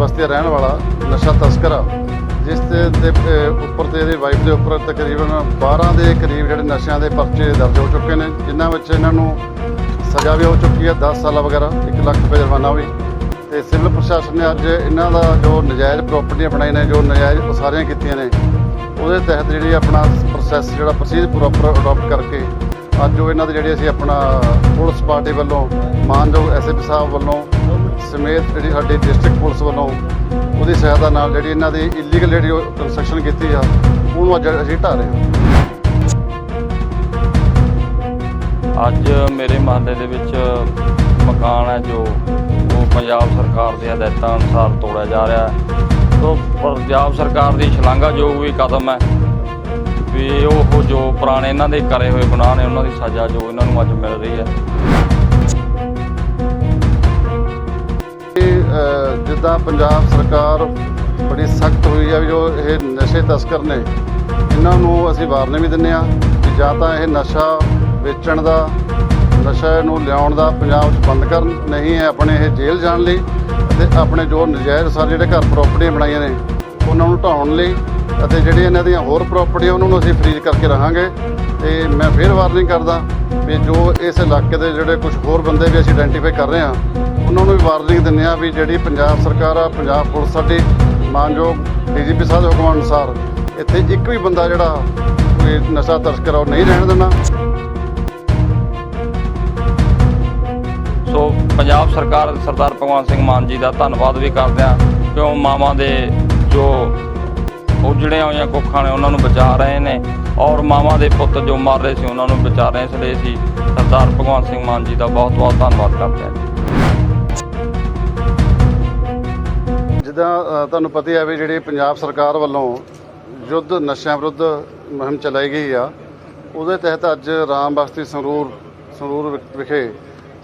ਬਸਤੀ ਦਾ ਰਹਿਣ ਵਾਲਾ ਨਸ਼ਾ ਤਸਕਰ ਆ ਜਿਸ ਦੇ ਦੇ, ਉੱਪਰ ਤੇ ਇਹਦੀ ਵਾਈਫ ਦੇ ਉੱਪਰ ਤਕਰੀਬਨ 12 ਦੇ ਕਰੀਬ ਜਿਹੜੇ ਨਸ਼ਿਆਂ ਦੇ ਪਰਚੇ ਦਰਜ ਹੋ ਚੁੱਕੇ ਨੇ ਜਿਨ੍ਹਾਂ ਵਿੱਚ ਇਹਨਾਂ ਨੂੰ ਸਜ਼ਾ ਵੀ ਹੋ ਚੁੱਕੀ ਹੈ 10 ਸਾਲਾਂ ਵਗੈਰਾ 1 ਲੱਖ ਰੁਪਏ ਜੁਰਮਾਨਾ ਵੀ। ਤੇ ਸਿਵਲ ਪ੍ਰਸ਼ਾਸਨ ਨੇ ਅੱਜ ਇਹਨਾਂ ਦਾ ਜੋ ਨਜਾਇਜ਼ ਪ੍ਰਾਪਰਟੀਆਂ ਬਣਾਈਆਂ ਨੇ ਜੋ ਨਜਾਇਜ਼ ਉਸਾਰੀਆਂ ਕੀਤੀਆਂ ਨੇ ਉਹਦੇ ਤਹਿਤ ਜਿਹੜੀ ਆਪਣਾ ਪ੍ਰੋਸੈਸ ਜਿਹੜਾ ਪ੍ਰੋਸੀਜਰ ਪ੍ਰੋਪਰ ਅਡਾਪਟ ਕਰਕੇ ਅੱਜ ਉਹ ਇਹਨਾਂ ਦੇ ਜਿਹੜੇ ਅਸੀਂ ਆਪਣਾ ਪੁਲਿਸ ਪਾਰਟੀ ਵੱਲੋਂ ਮਾਨਯੋਗ ਐਸਐਪੀ ਸਾਹਿਬ ਵੱਲੋਂ ਸਮੇਤ ਜਿਹੜੀ ਸਾਡੀ ਡਿਸਟ੍ਰਿਕਟ ਪੁਲਿਸ ਵੱਲੋਂ ਉਹਦੀ ਸਹਾਇਤਾ ਨਾਲ ਜਿਹੜੀ ਇਹਨਾਂ ਦੀ ਇਲੀਗਲ ਜਿਹੜੀ ਕੰਸਟਰਕਸ਼ਨ ਕੀਤੀ ਆ, ਉਹਨੂੰ ਅੱਜ ਅਸੀਂ ਢਾਹ ਰਹੇ ਹਾਂ। ਅੱਜ ਮੇਰੇ ਮਹੱਲੇ ਦੇ ਵਿੱਚ ਮਕਾਨ ਹੈ ਜੋ ਉਹ ਪੰਜਾਬ ਸਰਕਾਰ ਦੇ ਹਦਾਇਤਾਂ ਅਨੁਸਾਰ ਤੋੜਿਆ ਜਾ ਰਿਹਾ ਹੈ। ਸੋ ਪੰਜਾਬ ਸਰਕਾਰ ਦੀ ਸ਼ਲਾਘਾਯੋਗ ਵੀ ਕਦਮ ਹੈ ਵੀ ਉਹ ਜੋ ਪੁਰਾਣੇ ਇਹਨਾਂ ਦੇ ਕਰੇ ਹੋਏ ਗੁਨਾਹ ਨੇ, ਉਹਨਾਂ ਦੀ ਸਜ਼ਾ ਜੋ ਇਹਨਾਂ ਨੂੰ ਅੱਜ ਮਿਲ ਰਹੀ ਹੈ। ਜਿੱਦਾਂ ਪੰਜਾਬ ਸਰਕਾਰ ਬੜੀ ਸਖਤ ਹੋਈ ਆ ਵੀ ਜੋ ਇਹ ਨਸ਼ੇ ਤਸਕਰ ਨੇ, ਇਹਨਾਂ ਨੂੰ ਅਸੀਂ ਵਾਰਨੇ ਵੀ ਦਿੰਨੇ ਆ ਕਿ ਜਾਂ ਤਾਂ ਇਹ ਨਸ਼ਾ ਵੇਚਣ ਦਾ, ਨਸ਼ਾ ਨੂੰ ਲਿਆਉਣ ਦਾ ਪੰਜਾਬ 'ਚ ਬੰਦ ਕਰਨ, ਨਹੀਂ ਹੈ ਆਪਣੇ ਇਹ ਜੇਲ੍ਹ ਜਾਣ ਲਈ ਅਤੇ ਆਪਣੇ ਜੋ ਨਜਾਇਜ਼ ਸਾਰੇ ਜਿਹੜੇ ਘਰ ਪ੍ਰਾਪਰਟੀਆਂ ਬਣਾਈਆਂ ਨੇ, ਉਹਨਾਂ ਨੂੰ ਢਾਉਣ ਲਈ ਅਤੇ ਜਿਹੜੀਆਂ ਇਹਨਾਂ ਦੀਆਂ ਹੋਰ ਪ੍ਰਾਪਰਟੀਆਂ ਉਹਨਾਂ ਨੂੰ ਅਸੀਂ ਫਰੀਜ਼ ਕਰਕੇ ਰਹਾਂਗੇ। ਤੇ ਮੈਂ ਫੇਰ ਵਾਰਨਿੰਗ ਕਰਦਾ ਵੀ ਜੋ ਇਸ ਇਲਾਕੇ ਦੇ ਜਿਹੜੇ ਕੁਝ ਹੋਰ ਬੰਦੇ ਵੀ ਅਸੀਂ ਆਇਡੈਂਟੀਫਾਈ ਕਰ ਰਹੇ ਹਾਂ, ਉਹਨਾਂ ਨੂੰ ਵੀ ਵਾਰਨਿੰਗ ਦਿੰਦੇ ਆ ਵੀ ਜਿਹੜੀ ਪੰਜਾਬ ਸਰਕਾਰ ਆ, ਪੰਜਾਬ ਪੁਲਿਸ ਸਾਡੀ ਮਾਨਯੋਗ ਡੀਜੀਪੀ ਸਾਹਿਬ ਦੇ ਹੁਕਮਾਂ ਅਨੁਸਾਰ ਇੱਥੇ ਇੱਕ ਵੀ ਬੰਦਾ ਜਿਹੜਾ ਕੋਈ ਨਸ਼ਾ ਤਸਕਰ ਆ, ਉਹ ਨਹੀਂ ਰਹਿਣ ਦੇਣਾ ਸੋ ਪੰਜਾਬ ਸਰਕਾਰ ਸਰਦਾਰ ਭਗਵੰਤ ਸਿੰਘ ਮਾਨ ਜੀ ਦਾ ਧੰਨਵਾਦ ਵੀ ਕਰਦੇ ਹਾਂ ਕਿ ਮਾਵਾਂ ਦੇ ਜੋ ਉਜੜੀਆਂ ਹੋਈਆਂ ਕੁੱਖਾਂ ਨੇ ਉਹਨਾਂ ਨੂੰ ਬਚਾ ਰਹੇ ਨੇ। ਔਰ ਮਾਵਾਂ ਦੇ ਪੁੱਤ ਜੋ ਮਰ ਰਹੇ ਸੀ, ਉਹਨਾਂ ਨੂੰ ਬਚਾ ਰਹੇ ਇਸ ਲਈ ਅਸੀਂ ਸਰਦਾਰ ਭਗਵੰਤ ਸਿੰਘ ਮਾਨ ਜੀ ਦਾ ਬਹੁਤ ਬਹੁਤ ਧੰਨਵਾਦ ਕਰਦੇ ਹਾਂ ਜਿੱਦਾਂ ਤੁਹਾਨੂੰ ਪਤਾ ਹੈ ਵੀ ਜਿਹੜੀ ਪੰਜਾਬ ਸਰਕਾਰ ਵੱਲੋਂ ਯੁੱਧ ਨਸ਼ਿਆਂ ਵਿਰੁੱਧ ਮੁਹਿੰਮ ਚਲਾਈ ਗਈ ਆ, ਉਹਦੇ ਤਹਿਤ ਅੱਜ ਰਾਮ ਬਸਤੀ ਸੰਗਰੂਰ ਸੰਗਰੂਰ ਵਿਖੇ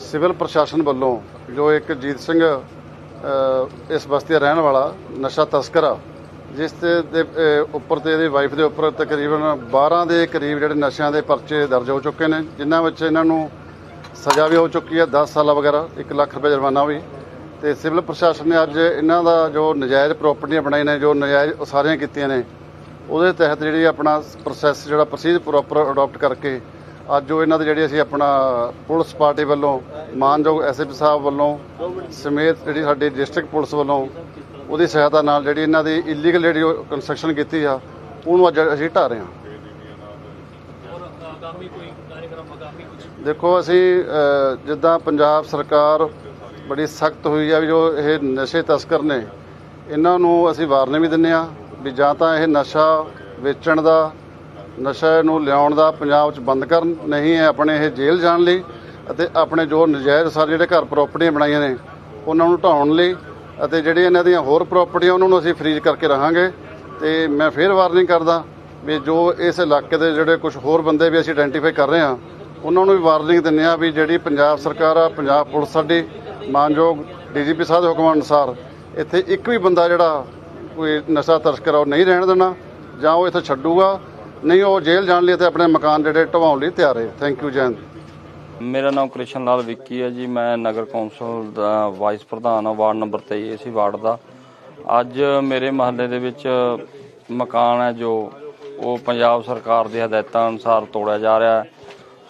ਸਿਵਲ ਪ੍ਰਸ਼ਾਸਨ ਵੱਲੋਂ ਜੋ ਇੱਕ ਜੀਤ ਸਿੰਘ ਇਸ ਬਸਤੀ ਦਾ ਰਹਿਣ ਵਾਲਾ ਨਸ਼ਾ ਤਸਕਰ ਆ ਜਿਸ ਦੇ ਉੱਪਰ ਤੇ ਇਹਦੀ ਵਾਈਫ ਦੇ ਉੱਪਰ ਤਕਰੀਬਨ 12 ਦੇ ਕਰੀਬ ਜਿਹੜੇ ਨਸ਼ਿਆਂ ਦੇ ਪਰਚੇ ਦਰਜ ਹੋ ਚੁੱਕੇ ਨੇ, ਜਿਨ੍ਹਾਂ ਵਿੱਚ ਇਹਨਾਂ ਨੂੰ ਸਜ਼ਾ ਵੀ ਹੋ ਚੁੱਕੀ ਹੈ 10 ਸਾਲਾਂ ਵਗੈਰਾ 1 ਲੱਖ ਰੁਪਏ ਜੁਰਮਾਨਾ ਵੀ। ਤੇ ਸਿਵਲ ਪ੍ਰਸ਼ਾਸਨ ਨੇ ਅੱਜ ਇਹਨਾਂ ਦਾ ਜੋ ਨਜਾਇਜ਼ ਪ੍ਰਾਪਰਟੀਆਂ ਬਣਾਈਆਂ ਨੇ, ਜੋ ਨਜਾਇਜ਼ ਉਸਾਰੀਆਂ ਕੀਤੀਆਂ ਨੇ, ਉਹਦੇ ਤਹਿਤ ਜਿਹੜੀ ਆਪਣਾ ਪ੍ਰੋਸੈਸ ਜਿਹੜਾ ਪ੍ਰੋਸੀਜਰ ਪ੍ਰੋਪਰ ਅਡਾਪਟ ਕਰਕੇ ਅੱਜ ਉਹ ਇਹਨਾਂ ਦੇ ਜਿਹੜੇ ਅਸੀਂ ਆਪਣਾ ਪੁਲਿਸ ਪਾਰਟੀ ਵੱਲੋਂ, ਮਾਨਯੋਗ ਐਸਐਪੀ ਸਾਹਿਬ ਵੱਲੋਂ, ਸਮੇਤ ਜਿਹੜੀ ਸਾਡੀ ਡਿਸਟ੍ਰਿਕਟ ਪੁਲਿਸ ਵੱਲੋਂ ਉਹਦੀ ਸਹਾਇਤਾ ਨਾਲ ਜਿਹੜੀ ਇਹਨਾਂ ਦੀ ਇਲੀਗਲ ਜਿਹੜੀ ਕੰਸਟਰਕਸ਼ਨ ਕੀਤੀ ਆ ਉਹਨੂੰ ਅੱਜ ਅਸੀਂ ਢਾਹ ਰਹੇ ਹਾਂ। ਦੇਖੋ ਅਸੀਂ ਜਿੱਦਾਂ ਪੰਜਾਬ ਸਰਕਾਰ ਬੜੀ ਸਖਤ ਹੋਈ ਆ ਵੀ ਜੋ ਇਹ ਨਸ਼ੇ ਤਸਕਰ ਨੇ ਇਹਨਾਂ ਨੂੰ ਅਸੀਂ ਵਾਰਨੇ ਵੀ ਦਿੰਨੇ ਆ ਵੀ ਜਾਂ ਤਾਂ ਇਹ ਨਸ਼ਾ ਵੇਚਣ ਦਾ ਨਸ਼ਾ ਨੂੰ ਲਿਆਉਣ ਦਾ ਪੰਜਾਬ 'ਚ ਬੰਦ ਕਰਨ ਨਹੀਂ ਹੈ ਆਪਣੇ ਇਹ ਜੇਲ੍ਹ ਜਾਣ ਲਈ ਅਤੇ ਆਪਣੇ ਜੋ ਨਜਾਇਜ਼ ਸਾਰੇ ਜਿਹੜੇ ਘਰ ਪ੍ਰਾਪਰਟੀਆਂ ਬਣਾਈਆਂ ਨੇ ਉਹਨਾਂ ਨੂੰ ਢਾਉਣ ਲਈ ਅਤੇ ਜਿਹੜੇ ਇਹਨਾਂ ਦੀਆਂ ਹੋਰ ਪ੍ਰਾਪਰਟੀਆਂ ਉਹਨਾਂ ਨੂੰ ਅਸੀਂ ਫਰੀਜ਼ ਕਰਕੇ ਰਹਾਂਗੇ ਤੇ ਮੈਂ ਫੇਰ ਵਾਰਨਿੰਗ ਕਰਦਾ ਵੀ ਜੋ ਇਸ ਇਲਾਕੇ ਦੇ ਜਿਹੜੇ ਕੁਝ ਹੋਰ ਬੰਦੇ ਵੀ ਅਸੀਂ ਆਇਡੈਂਟੀਫਾਈ ਕਰ ਰਹੇ ਹਾਂ, ਉਹਨਾਂ ਨੂੰ ਵੀ ਵਾਰਨਿੰਗ ਦਿੰਦੇ ਆ ਵੀ ਜਿਹੜੀ ਪੰਜਾਬ ਸਰਕਾਰ ਆ, ਪੰਜਾਬ ਪੁਲਿਸ ਸਾਡੀ, ਮਾਨਯੋਗ ਡੀਜੀਪੀ ਸਾਹਿਬ ਦੇ ਹੁਕਮਾਂ ਅਨੁਸਾਰ ਇੱਥੇ ਇੱਕ ਵੀ ਬੰਦਾ ਜਿਹੜਾ ਕੋਈ ਨਸ਼ਾ ਤਸਕਰ ਉਹ ਨਹੀਂ ਰਹਿਣ ਦੇਣਾ ਜਾਂ ਉਹ ਇੱਥੇ ਛੱਡੂਗਾ, ਨਹੀਂ ਉਹ ਜੇਲ੍ਹ ਜਾਣ ਲਈ ਤੇ ਆਪਣੇ ਮਕਾਨ ਜਿਹੜੇ ਢਵਾਉਣ ਲਈ ਤਿਆਰ ਹੈ। ਥੈਂਕ ਯੂ ਜੈਨ ਮੇਰਾ ਨਾਮ ਕ੍ਰਿਸ਼ਨ ਲਾਲ ਵਿੱਕੀ ਹੈ ਜੀ। ਮੈਂ ਨਗਰ ਕੌਂਸਲ ਦਾ ਵਾਈਸ ਪ੍ਰਧਾਨ ਹਾਂ, ਵਾਰਡ ਨੰਬਰ 23 ਇਸੇ ਵਾਰਡ ਦਾ। ਅੱਜ ਮੇਰੇ ਮਹੱਲੇ ਦੇ ਵਿੱਚ ਮਕਾਨ ਹੈ ਜੋ ਉਹ ਪੰਜਾਬ ਸਰਕਾਰ ਦੇ ਹਦਾਇਤਾਂ ਅਨੁਸਾਰ ਤੋੜਿਆ ਜਾ ਰਿਹਾ ਹੈ।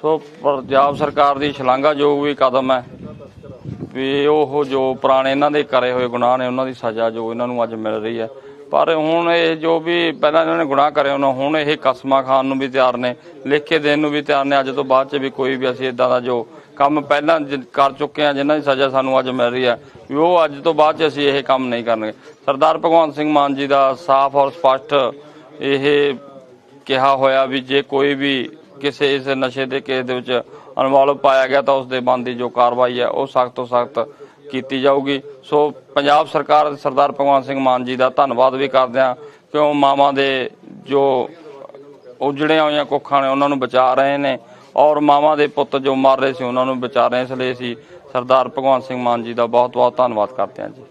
ਸੋ ਪੰਜਾਬ ਸਰਕਾਰ ਦੀ ਸ਼ਲਾਘਾਯੋਗ ਵੀ ਕਦਮ ਹੈ, ਵੀ ਉਹ ਜੋ ਪੁਰਾਣੇ ਇਹਨਾਂ ਦੇ ਕਰੇ ਹੋਏ ਗੁਨਾਹ ਨੇ, ਉਹਨਾਂ ਦੀ ਸਜ਼ਾ ਜੋ ਇਹਨਾਂ ਨੂੰ ਅੱਜ ਮਿਲ ਰਹੀ ਹੈ ਪਰ ਹੁਣ ਇਹ ਜੋ ਵੀ ਪਹਿਲਾਂ ਇਹਨਾਂ ਨੇ ਗੁਨਾਹ ਕਰੇ ਉਹਨਾਂ, ਹੁਣ ਇਹ ਕਸਮਾਂ ਖਾਣ ਨੂੰ ਵੀ ਤਿਆਰ ਨੇ, ਲਿਖ ਕੇ ਦੇਣ ਨੂੰ ਵੀ ਤਿਆਰ ਨੇ, ਅੱਜ ਤੋਂ ਬਾਅਦ ਚ ਵੀ ਕੋਈ ਵੀ ਅਸੀਂ ਇਦਾਂ ਦਾ ਜੋ ਕੰਮ ਪਹਿਲਾਂ ਜ- ਕਰ ਚੁੱਕੇ ਆ ਜਿਨ੍ਹਾਂ ਦੀ ਸਜ਼ਾ ਸਾਨੂੰ ਅੱਜ ਮਿਲ ਰਹੀ ਹੈ, ਵੀ ਉਹ ਅੱਜ ਤੋਂ ਬਾਅਦ ਚ ਅਸੀਂ ਇਹ ਕੰਮ ਨਹੀਂ ਕਰਨਗੇ। ਸਰਦਾਰ ਭਗਵੰਤ ਸਿੰਘ ਮਾਨ ਜੀ ਦਾ ਸਾਫ਼ ਔਰ ਸਪਸ਼ਟ ਇਹ ਕਿਹਾ ਹੋਇਆ ਵੀ ਜੇ ਕੋਈ ਵੀ ਕਿਸੇ ਇਸ ਨਸ਼ੇ ਦੇ ਕੇਸ ਦੇ ਵਿੱਚ ਇਨਵੋਲਵ ਪਾਇਆ ਗਿਆ ਤਾਂ ਉਸ ਦੇ ਬੰਦੀ ਜੋ ਕਾਰਵਾਈ ਹੈ, ਉਹ ਸਖਤ ਤੋਂ ਸਖਤ ਕੀਤੀ ਜਾਊਗੀ। ਸੋ ਪੰਜਾਬ ਸਰਕਾਰ ਸਰਦਾਰ ਭਗਵੰਤ ਸਿੰਘ ਮਾਨ ਜੀ ਦਾ ਧੰਨਵਾਦ ਵੀ ਕਰਦੇ ਹਾਂ ਕਿ ਮਾਵਾਂ ਦੇ ਜੋ ਉਜੜੀਆਂ ਹੋਈਆਂ ਕੁੱਖਾਂ ਨੇ, ਉਹਨਾਂ ਨੂੰ ਬਚਾ ਰਹੇ ਨੇ ਔਰ ਮਾਵਾਂ ਦੇ ਪੁੱਤ ਜੋ ਮਰ ਰਹੇ ਸੀ, ਉਹਨਾਂ ਨੂੰ ਬਚਾ ਰਹੇ ਇਸ ਲਈ ਅਸੀਂ ਸਰਦਾਰ ਭਗਵੰਤ ਸਿੰਘ ਮਾਨ ਜੀ ਦਾ ਬਹੁਤ ਬਹੁਤ ਧੰਨਵਾਦ ਕਰਦੇ ਹਾਂ ਜੀ।